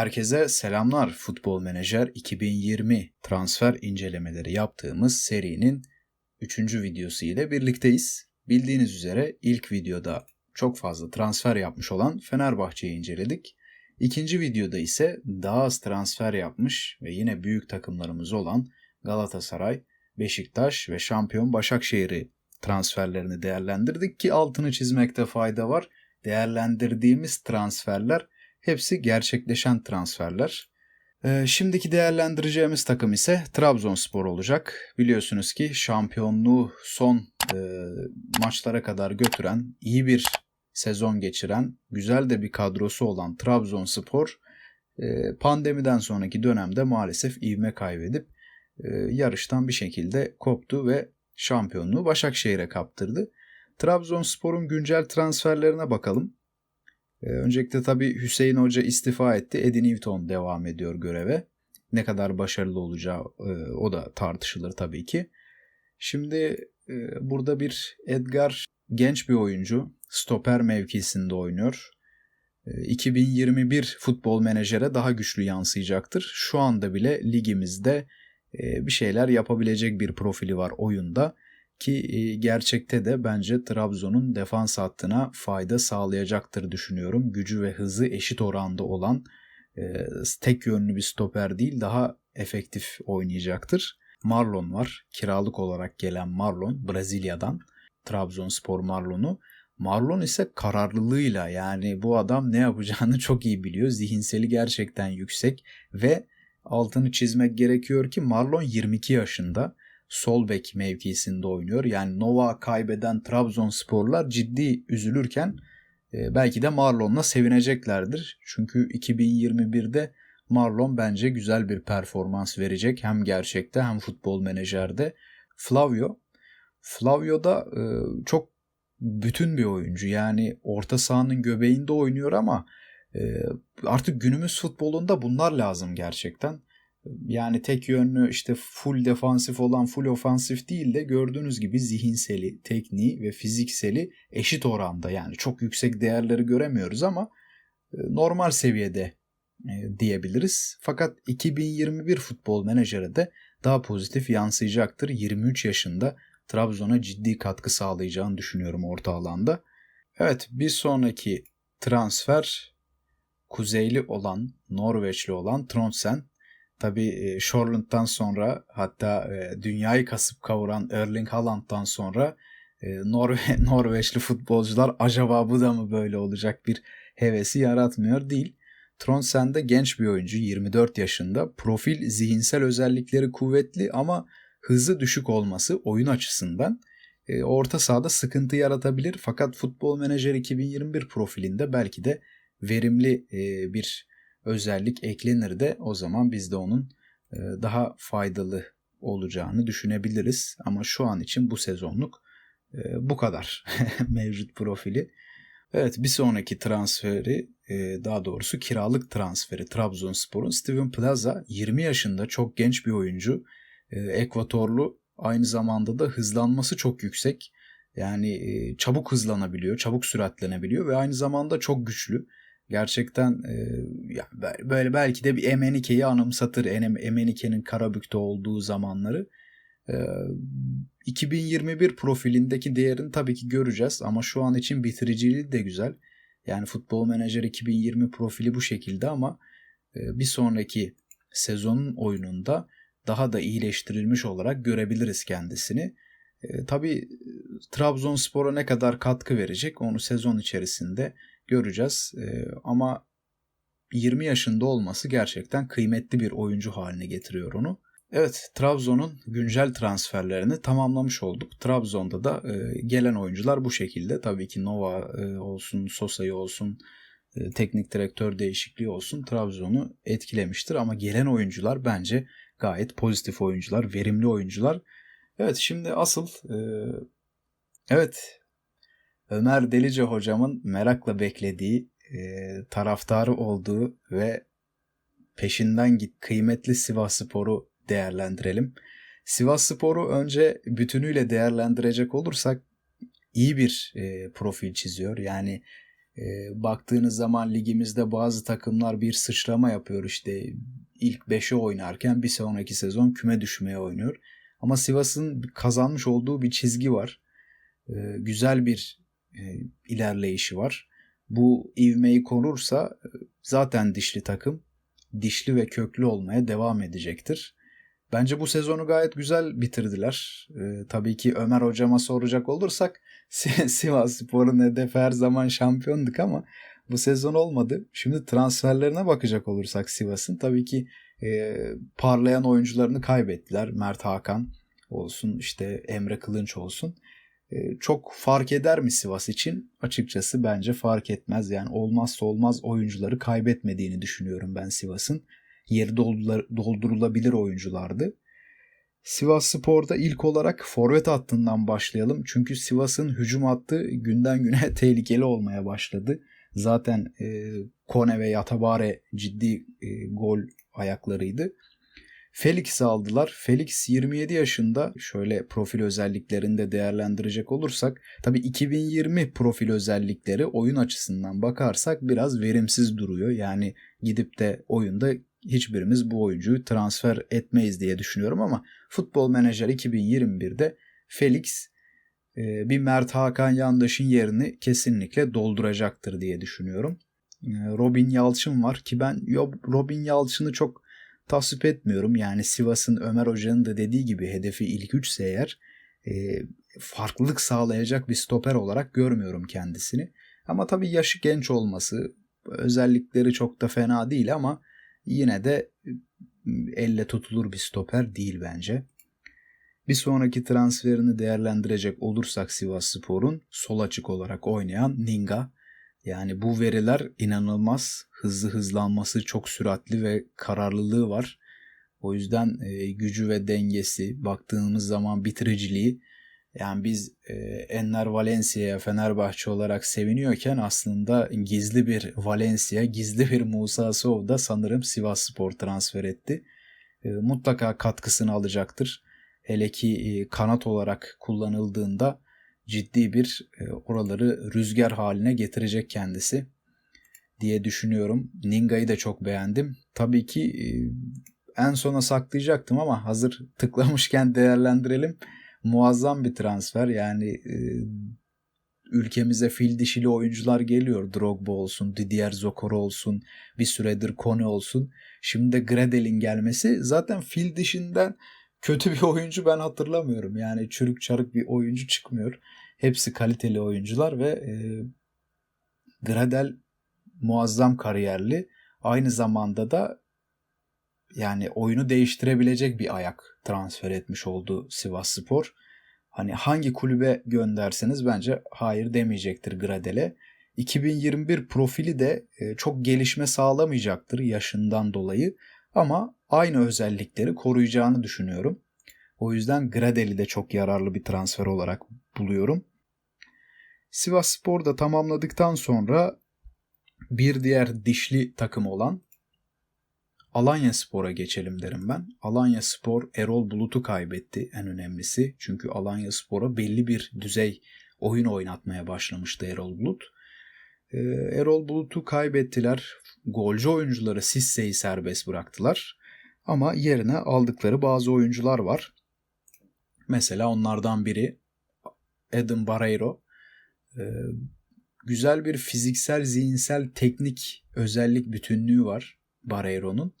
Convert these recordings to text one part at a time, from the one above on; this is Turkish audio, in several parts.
Herkese selamlar. Futbol Menajer 2020 transfer incelemeleri yaptığımız serinin 3. videosu ile birlikteyiz. Bildiğiniz üzere ilk videoda çok fazla transfer yapmış olan Fenerbahçe'yi inceledik. İkinci videoda ise daha az transfer yapmış ve yine büyük takımlarımız olan Galatasaray, Beşiktaş ve şampiyon Başakşehir'i transferlerini değerlendirdik ki altını çizmekte fayda var. Değerlendirdiğimiz transferler hepsi gerçekleşen transferler. Ee, şimdiki değerlendireceğimiz takım ise Trabzonspor olacak. Biliyorsunuz ki şampiyonluğu son e, maçlara kadar götüren, iyi bir sezon geçiren, güzel de bir kadrosu olan Trabzonspor e, pandemiden sonraki dönemde maalesef ivme kaybedip e, yarıştan bir şekilde koptu ve şampiyonluğu Başakşehir'e kaptırdı. Trabzonspor'un güncel transferlerine bakalım. Ee, öncelikle tabii Hüseyin Hoca istifa etti. Eddie Newton devam ediyor göreve. Ne kadar başarılı olacağı e, o da tartışılır tabii ki. Şimdi e, burada bir Edgar genç bir oyuncu. Stoper mevkisinde oynuyor. 2021 e, futbol menajere daha güçlü yansıyacaktır. Şu anda bile ligimizde bir şeyler yapabilecek bir profili var oyunda. Ki e, gerçekte de bence Trabzon'un defans hattına fayda sağlayacaktır düşünüyorum. Gücü ve hızı eşit oranda olan e, tek yönlü bir stoper değil daha efektif oynayacaktır. Marlon var. Kiralık olarak gelen Marlon Brezilya'dan. Trabzonspor Marlon'u. Marlon ise kararlılığıyla yani bu adam ne yapacağını çok iyi biliyor. Zihinseli gerçekten yüksek ve altını çizmek gerekiyor ki Marlon 22 yaşında sol bek mevkisinde oynuyor. Yani Nova kaybeden Trabzonsporlar ciddi üzülürken e, belki de Marlon'la sevineceklerdir. Çünkü 2021'de Marlon bence güzel bir performans verecek hem gerçekte hem futbol menajerde. Flavio Flavio da e, çok bütün bir oyuncu. Yani orta sahanın göbeğinde oynuyor ama e, artık günümüz futbolunda bunlar lazım gerçekten. Yani tek yönlü işte full defansif olan full ofansif değil de gördüğünüz gibi zihinseli, tekniği ve fizikseli eşit oranda. Yani çok yüksek değerleri göremiyoruz ama e, normal seviyede e, diyebiliriz. Fakat 2021 futbol menajeri de daha pozitif yansıyacaktır. 23 yaşında Trabzon'a ciddi katkı sağlayacağını düşünüyorum orta alanda. Evet bir sonraki transfer kuzeyli olan, Norveçli olan Trondsen. Tabii e, Shorland'dan sonra hatta e, dünyayı kasıp kavuran Erling Haaland'dan sonra e, Norve Norveçli futbolcular acaba bu da mı böyle olacak bir hevesi yaratmıyor değil. Tronsen de genç bir oyuncu 24 yaşında. Profil zihinsel özellikleri kuvvetli ama hızı düşük olması oyun açısından orta sahada sıkıntı yaratabilir. Fakat Futbol Menajer 2021 profilinde belki de verimli bir özellik eklenir de o zaman biz de onun e, daha faydalı olacağını düşünebiliriz. Ama şu an için bu sezonluk e, bu kadar mevcut profili. Evet bir sonraki transferi e, daha doğrusu kiralık transferi Trabzonspor'un Steven Plaza 20 yaşında çok genç bir oyuncu. Ekvatorlu aynı zamanda da hızlanması çok yüksek. Yani çabuk hızlanabiliyor, çabuk süratlenebiliyor ve aynı zamanda çok güçlü gerçekten e, ya böyle belki de bir Emenike'yi anımsatır. Emenike'nin Karabük'te olduğu zamanları. E, 2021 profilindeki değerini tabii ki göreceğiz ama şu an için bitiriciliği de güzel. Yani Futbol Manager 2020 profili bu şekilde ama e, bir sonraki sezonun oyununda daha da iyileştirilmiş olarak görebiliriz kendisini. E, tabii Trabzonspor'a ne kadar katkı verecek onu sezon içerisinde göreceğiz. E, ama 20 yaşında olması gerçekten kıymetli bir oyuncu haline getiriyor onu. Evet Trabzon'un güncel transferlerini tamamlamış olduk. Trabzon'da da e, gelen oyuncular bu şekilde. Tabii ki Nova e, olsun, Sosa'yı olsun, e, teknik direktör değişikliği olsun Trabzon'u etkilemiştir. Ama gelen oyuncular bence gayet pozitif oyuncular, verimli oyuncular. Evet şimdi asıl e, evet Ömer Delice hocamın merakla beklediği, e, taraftarı olduğu ve peşinden git kıymetli Sivas Spor'u değerlendirelim. Sivas Spor'u önce bütünüyle değerlendirecek olursak iyi bir e, profil çiziyor. Yani E, baktığınız zaman ligimizde bazı takımlar bir sıçrama yapıyor işte ilk 5'e oynarken bir sonraki sezon küme düşmeye oynuyor. Ama Sivas'ın kazanmış olduğu bir çizgi var. E, güzel bir e, ilerleyişi var. Bu ivmeyi korursa e, zaten dişli takım dişli ve köklü olmaya devam edecektir. Bence bu sezonu gayet güzel bitirdiler. Ee, tabii ki Ömer hocama soracak olursak Sivas Spor'un hedefi her zaman şampiyonduk ama bu sezon olmadı. Şimdi transferlerine bakacak olursak Sivas'ın tabii ki e, parlayan oyuncularını kaybettiler. Mert Hakan olsun işte Emre Kılınç olsun. E, çok fark eder mi Sivas için? Açıkçası bence fark etmez. Yani olmazsa olmaz oyuncuları kaybetmediğini düşünüyorum ben Sivas'ın. Yeri doldurulabilir oyunculardı. Sivas Spor'da ilk olarak forvet hattından başlayalım. Çünkü Sivas'ın hücum hattı günden güne tehlikeli olmaya başladı. Zaten e, Kone ve Yatabare ciddi e, gol ayaklarıydı. Felix'i aldılar. Felix 27 yaşında şöyle profil özelliklerini de değerlendirecek olursak tabi 2020 profil özellikleri oyun açısından bakarsak biraz verimsiz duruyor. Yani gidip de oyunda hiçbirimiz bu oyuncuyu transfer etmeyiz diye düşünüyorum ama Futbol Menajer 2021'de Felix e, bir Mert Hakan Yandaş'ın yerini kesinlikle dolduracaktır diye düşünüyorum. E, Robin Yalçın var ki ben Robin Yalçın'ı çok tasvip etmiyorum. Yani Sivas'ın Ömer Hoca'nın da dediği gibi hedefi ilk üçse eğer e, farklılık sağlayacak bir stoper olarak görmüyorum kendisini. Ama tabii yaşı genç olması, özellikleri çok da fena değil ama yine de elle tutulur bir stoper değil bence. Bir sonraki transferini değerlendirecek olursak Sivas Spor'un sol açık olarak oynayan Ninga. Yani bu veriler inanılmaz. Hızlı hızlanması çok süratli ve kararlılığı var. O yüzden e, gücü ve dengesi, baktığımız zaman bitiriciliği yani biz e, Enner Valencia'ya Fenerbahçe olarak seviniyorken aslında gizli bir Valencia, gizli bir Musa Sow da sanırım Sivas Spor transfer etti. E, mutlaka katkısını alacaktır. Hele ki e, kanat olarak kullanıldığında ciddi bir e, oraları rüzgar haline getirecek kendisi diye düşünüyorum. Ninga'yı da çok beğendim. Tabii ki e, en sona saklayacaktım ama hazır tıklamışken değerlendirelim. Muazzam bir transfer. Yani e, ülkemize fil dişili oyuncular geliyor. Drogba olsun, Didier Zokor olsun, bir süredir Kone olsun. Şimdi de Gredel'in gelmesi zaten fil dişinden kötü bir oyuncu ben hatırlamıyorum. Yani çürük çarık bir oyuncu çıkmıyor. Hepsi kaliteli oyuncular ve e, Gradel muazzam kariyerli. Aynı zamanda da yani oyunu değiştirebilecek bir ayak transfer etmiş oldu Sivas Spor. Hani hangi kulübe gönderseniz bence hayır demeyecektir Gradel'e. 2021 profili de e, çok gelişme sağlamayacaktır yaşından dolayı ama aynı özellikleri koruyacağını düşünüyorum. O yüzden Gradel'i de çok yararlı bir transfer olarak buluyorum. Sivas Spor da tamamladıktan sonra bir diğer dişli takım olan Alanya Spor'a geçelim derim ben. Alanya Spor Erol Bulut'u kaybetti en önemlisi. Çünkü Alanya Spor'a belli bir düzey oyun oynatmaya başlamıştı Erol Bulut. Ee, Erol Bulut'u kaybettiler. Golcü oyuncuları Sisse'yi serbest bıraktılar. Ama yerine aldıkları bazı oyuncular var. Mesela onlardan biri Adam Barreiro. Ee, güzel bir fiziksel, zihinsel, teknik özellik bütünlüğü var Barreiro'nun.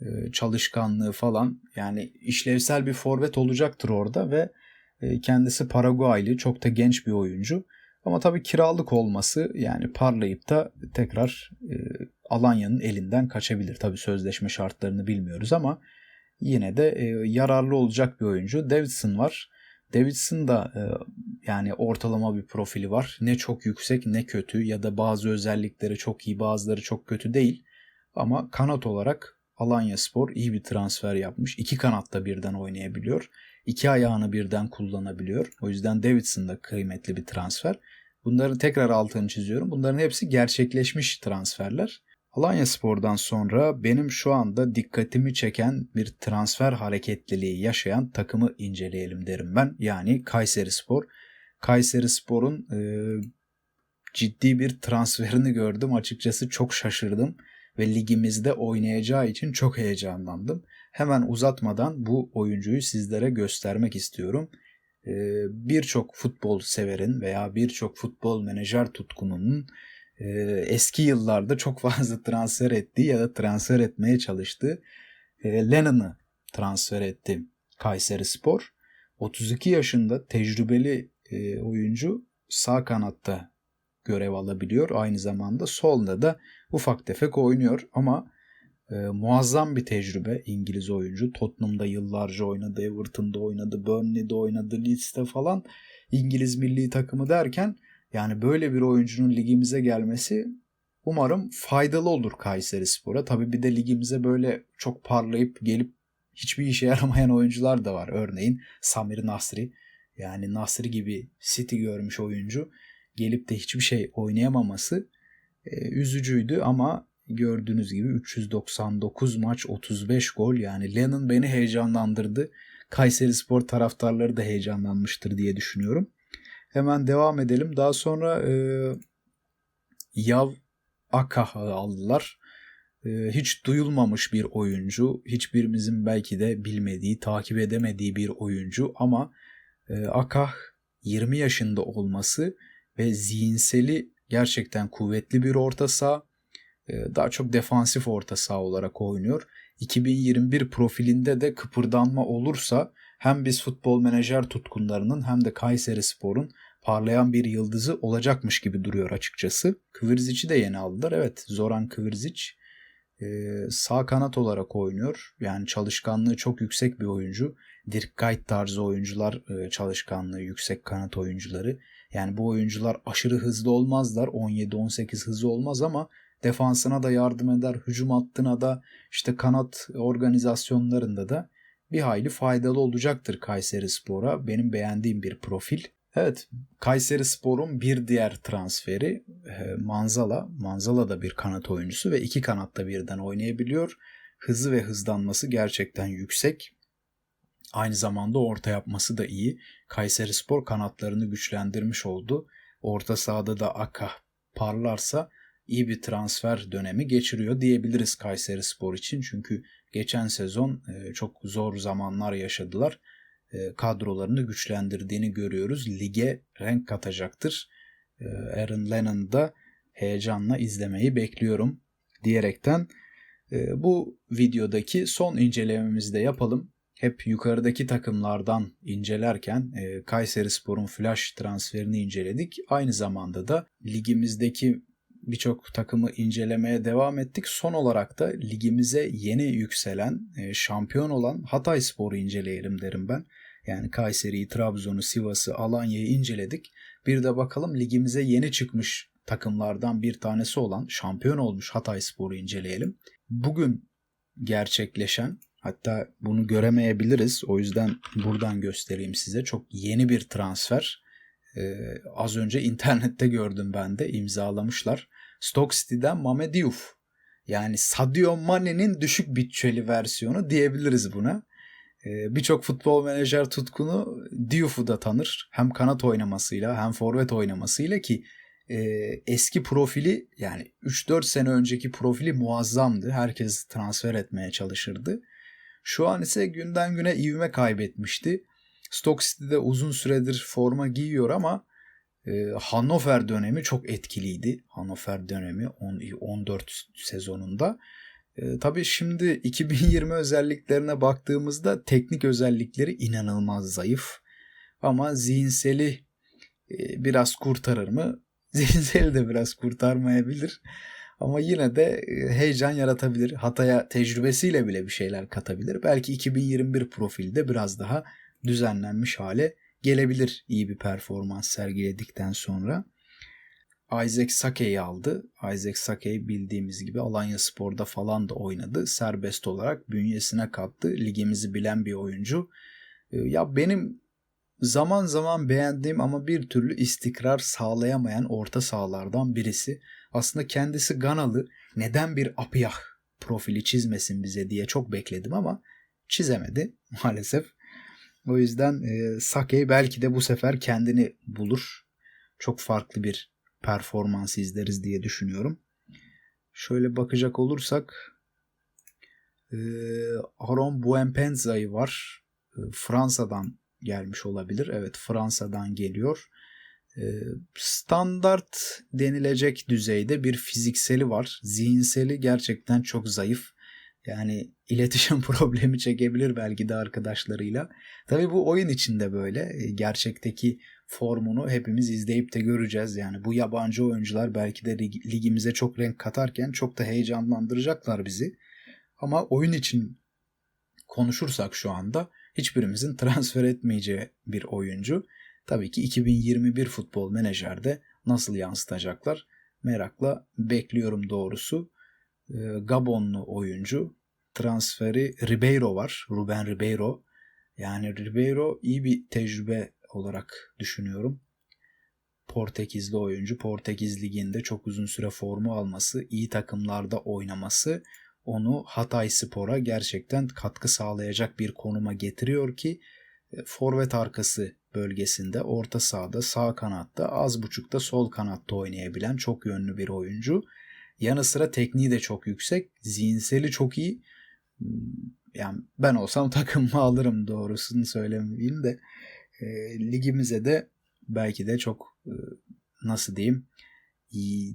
Ee, çalışkanlığı falan yani işlevsel bir forvet olacaktır orada ve e, kendisi Paraguaylı çok da genç bir oyuncu. Ama tabii kiralık olması yani parlayıp da tekrar e, Alanya'nın elinden kaçabilir. Tabii sözleşme şartlarını bilmiyoruz ama yine de e, yararlı olacak bir oyuncu. Davidson var. Davidson da yani ortalama bir profili var. Ne çok yüksek ne kötü ya da bazı özellikleri çok iyi bazıları çok kötü değil. Ama kanat olarak Alanya Spor iyi bir transfer yapmış. İki kanatta birden oynayabiliyor. İki ayağını birden kullanabiliyor. O yüzden Davidson da kıymetli bir transfer. Bunları tekrar altını çiziyorum. Bunların hepsi gerçekleşmiş transferler. Alanya Spor'dan sonra benim şu anda dikkatimi çeken bir transfer hareketliliği yaşayan takımı inceleyelim derim ben. Yani Kayseri Spor. Kayseri Spor'un e, ciddi bir transferini gördüm. Açıkçası çok şaşırdım ve ligimizde oynayacağı için çok heyecanlandım. Hemen uzatmadan bu oyuncuyu sizlere göstermek istiyorum. Ee, birçok futbol severin veya birçok futbol menajer tutkununun e, eski yıllarda çok fazla transfer ettiği ya da transfer etmeye çalıştığı e, Lennon'ı transfer etti Kayseri Spor. 32 yaşında tecrübeli e, oyuncu sağ kanatta görev alabiliyor. Aynı zamanda solda da ufak tefek oynuyor ama e, muazzam bir tecrübe İngiliz oyuncu. Tottenham'da yıllarca oynadı, Everton'da oynadı, Burnley'de oynadı, Leeds'te falan İngiliz milli takımı derken yani böyle bir oyuncunun ligimize gelmesi umarım faydalı olur Kayseri Spor'a. Tabii bir de ligimize böyle çok parlayıp gelip hiçbir işe yaramayan oyuncular da var. Örneğin Samir Nasri. Yani Nasri gibi City görmüş oyuncu gelip de hiçbir şey oynayamaması e, üzücüydü ama gördüğünüz gibi 399 maç 35 gol yani Lennon beni heyecanlandırdı. Kayseri Spor taraftarları da heyecanlanmıştır diye düşünüyorum. Hemen devam edelim. Daha sonra e, Yav Akah'ı aldılar. E, hiç duyulmamış bir oyuncu. Hiçbirimizin belki de bilmediği, takip edemediği bir oyuncu ama e, Akah 20 yaşında olması ve zihinseli gerçekten kuvvetli bir orta saha. E, daha çok defansif orta saha olarak oynuyor. 2021 profilinde de kıpırdanma olursa hem biz futbol menajer tutkunlarının hem de Kayseri Spor'un parlayan bir yıldızı olacakmış gibi duruyor açıkçası. Kıvırzic'i de yeni aldılar. Evet Zoran Kıvırzic e, sağ kanat olarak oynuyor. Yani çalışkanlığı çok yüksek bir oyuncu. Dirk Kuyt tarzı oyuncular e, çalışkanlığı yüksek kanat oyuncuları. Yani bu oyuncular aşırı hızlı olmazlar. 17-18 hızlı olmaz ama defansına da yardım eder. Hücum hattına da işte kanat organizasyonlarında da bir hayli faydalı olacaktır Kayseri Spor'a. Benim beğendiğim bir profil. Evet Kayseri Spor'un bir diğer transferi e, Manzala. Manzala da bir kanat oyuncusu ve iki kanatta birden oynayabiliyor. Hızı ve hızlanması gerçekten yüksek. Aynı zamanda orta yapması da iyi. Kayseri Spor kanatlarını güçlendirmiş oldu. Orta sahada da Aka parlarsa iyi bir transfer dönemi geçiriyor diyebiliriz Kayseri Spor için. Çünkü geçen sezon e, çok zor zamanlar yaşadılar. E, kadrolarını güçlendirdiğini görüyoruz. Lige renk katacaktır. E, Aaron Lennon'ı da heyecanla izlemeyi bekliyorum diyerekten bu videodaki son incelememizi de yapalım hep yukarıdaki takımlardan incelerken Kayseri Spor'un flash transferini inceledik. Aynı zamanda da ligimizdeki birçok takımı incelemeye devam ettik. Son olarak da ligimize yeni yükselen, e, şampiyon olan Hatay Spor'u inceleyelim derim ben. Yani Kayseri'yi, Trabzon'u, Sivas'ı, Alanya'yı inceledik. Bir de bakalım ligimize yeni çıkmış takımlardan bir tanesi olan şampiyon olmuş Hatay Spor'u inceleyelim. Bugün gerçekleşen Hatta bunu göremeyebiliriz. O yüzden buradan göstereyim size. Çok yeni bir transfer. Ee, az önce internette gördüm ben de imzalamışlar. Stoke City'den Mame Diouf. Yani Sadio Mane'nin düşük bütçeli versiyonu diyebiliriz buna. Ee, Birçok futbol menajer tutkunu Diouf'u da tanır. Hem kanat oynamasıyla hem forvet oynamasıyla ki e, eski profili yani 3-4 sene önceki profili muazzamdı. Herkes transfer etmeye çalışırdı. Şu an ise günden güne ivme kaybetmişti. Stoke City'de uzun süredir forma giyiyor ama Hannover dönemi çok etkiliydi. Hannover dönemi 10, 14 sezonunda. E, tabii şimdi 2020 özelliklerine baktığımızda teknik özellikleri inanılmaz zayıf. Ama zihinseli e, biraz kurtarır mı? Zihinseli de biraz kurtarmayabilir. Ama yine de e, heyecan yaratabilir. Hataya tecrübesiyle bile bir şeyler katabilir. Belki 2021 profilde biraz daha düzenlenmiş hale gelebilir iyi bir performans sergiledikten sonra. Isaac Sake'yi aldı. Isaac Sake bildiğimiz gibi Alanya Spor'da falan da oynadı. Serbest olarak bünyesine kattı. Ligimizi bilen bir oyuncu. E, ya benim zaman zaman beğendiğim ama bir türlü istikrar sağlayamayan orta sahalardan birisi. Aslında kendisi Ganalı. Neden bir Apiyah profili çizmesin bize diye çok bekledim ama çizemedi maalesef. O yüzden e, Sake belki de bu sefer kendini bulur. Çok farklı bir performansı izleriz diye düşünüyorum. Şöyle bakacak olursak e, Aaron Buenpenza'yı var. E, Fransa'dan gelmiş olabilir. Evet Fransa'dan geliyor. E, standart denilecek düzeyde bir fizikseli var. Zihinseli gerçekten çok zayıf. Yani iletişim problemi çekebilir belki de arkadaşlarıyla. Tabii bu oyun içinde böyle. E, gerçekteki formunu hepimiz izleyip de göreceğiz. Yani bu yabancı oyuncular belki de ligimize çok renk katarken çok da heyecanlandıracaklar bizi. Ama oyun için konuşursak şu anda hiçbirimizin transfer etmeyeceği bir oyuncu. Tabii ki 2021 futbol menajerde nasıl yansıtacaklar merakla bekliyorum doğrusu. Ee, Gabonlu oyuncu transferi Ribeiro var. Ruben Ribeiro. Yani Ribeiro iyi bir tecrübe olarak düşünüyorum. Portekizli oyuncu Portekiz liginde çok uzun süre formu alması, iyi takımlarda oynaması onu Hatay Spor'a gerçekten katkı sağlayacak bir konuma getiriyor ki e, forvet arkası bölgesinde orta sahada sağ kanatta az buçukta sol kanatta oynayabilen çok yönlü bir oyuncu. Yanı sıra tekniği de çok yüksek. Zihinseli çok iyi. Hmm, yani ben olsam takımımı alırım doğrusunu söylemeyeyim de e, ligimize de belki de çok e, nasıl diyeyim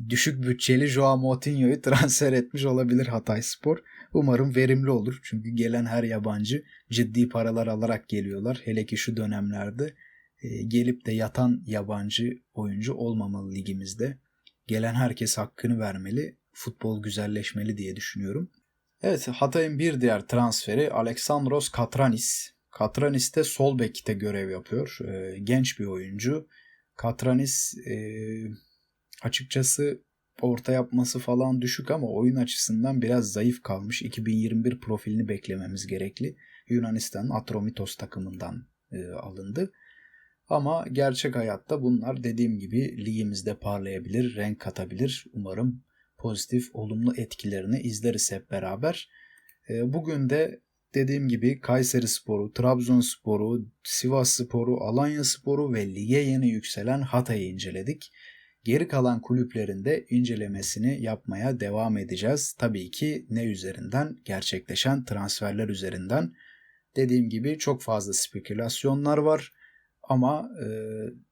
düşük bütçeli Joao Moutinho'yu transfer etmiş olabilir Hatay Spor. Umarım verimli olur. Çünkü gelen her yabancı ciddi paralar alarak geliyorlar. Hele ki şu dönemlerde e, gelip de yatan yabancı oyuncu olmamalı ligimizde. Gelen herkes hakkını vermeli. Futbol güzelleşmeli diye düşünüyorum. Evet Hatay'ın bir diğer transferi Alexandros Katranis. Katranis de sol bekte görev yapıyor. E, genç bir oyuncu. Katranis e, açıkçası orta yapması falan düşük ama oyun açısından biraz zayıf kalmış. 2021 profilini beklememiz gerekli. Yunanistan'ın Atromitos takımından e, alındı. Ama gerçek hayatta bunlar dediğim gibi ligimizde parlayabilir, renk katabilir. Umarım pozitif, olumlu etkilerini izleriz hep beraber. E, bugün de dediğim gibi Kayseri Sporu, Trabzonsporu, Sivas Sporu, Alanya Sporu ve lige yeni yükselen Hatay'ı inceledik. Geri kalan kulüplerinde incelemesini yapmaya devam edeceğiz. Tabii ki ne üzerinden? Gerçekleşen transferler üzerinden. Dediğim gibi çok fazla spekülasyonlar var ama e,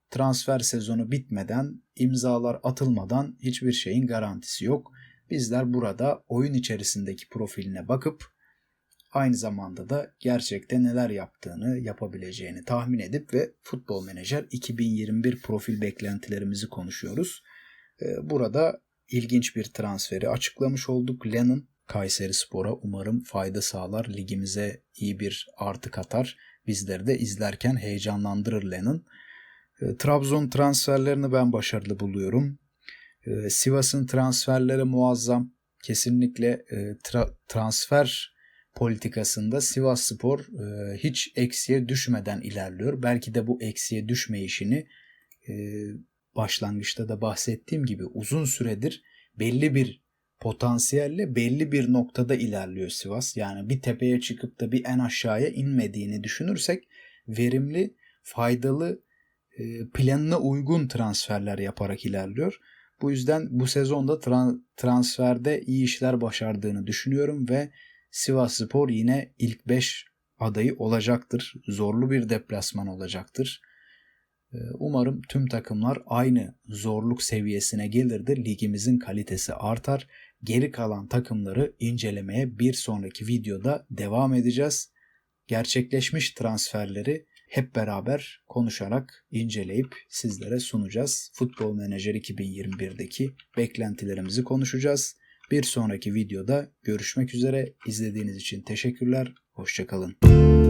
transfer sezonu bitmeden, imzalar atılmadan hiçbir şeyin garantisi yok. Bizler burada oyun içerisindeki profiline bakıp aynı zamanda da gerçekte neler yaptığını, yapabileceğini tahmin edip ve Futbol Menajer 2021 profil beklentilerimizi konuşuyoruz. Ee, burada ilginç bir transferi açıklamış olduk. Lennon Kayseri Spor'a umarım fayda sağlar. Ligimize iyi bir artı katar. Bizleri de izlerken heyecanlandırır Lennon. Ee, Trabzon transferlerini ben başarılı buluyorum. Ee, Sivas'ın transferleri muazzam. Kesinlikle e, tra- transfer politikasında Sivas Spor e, hiç eksiye düşmeden ilerliyor. Belki de bu eksiye düşme işini e, başlangıçta da bahsettiğim gibi uzun süredir belli bir potansiyelle belli bir noktada ilerliyor Sivas. Yani bir tepeye çıkıp da bir en aşağıya inmediğini düşünürsek verimli, faydalı, e, planına uygun transferler yaparak ilerliyor. Bu yüzden bu sezonda tra- transferde iyi işler başardığını düşünüyorum ve Sivas Spor yine ilk 5 adayı olacaktır. Zorlu bir deplasman olacaktır. Ee, umarım tüm takımlar aynı zorluk seviyesine gelir de ligimizin kalitesi artar. Geri kalan takımları incelemeye bir sonraki videoda devam edeceğiz. Gerçekleşmiş transferleri hep beraber konuşarak inceleyip sizlere sunacağız. Futbol Menajer 2021'deki beklentilerimizi konuşacağız. Bir sonraki videoda görüşmek üzere. İzlediğiniz için teşekkürler. Hoşçakalın.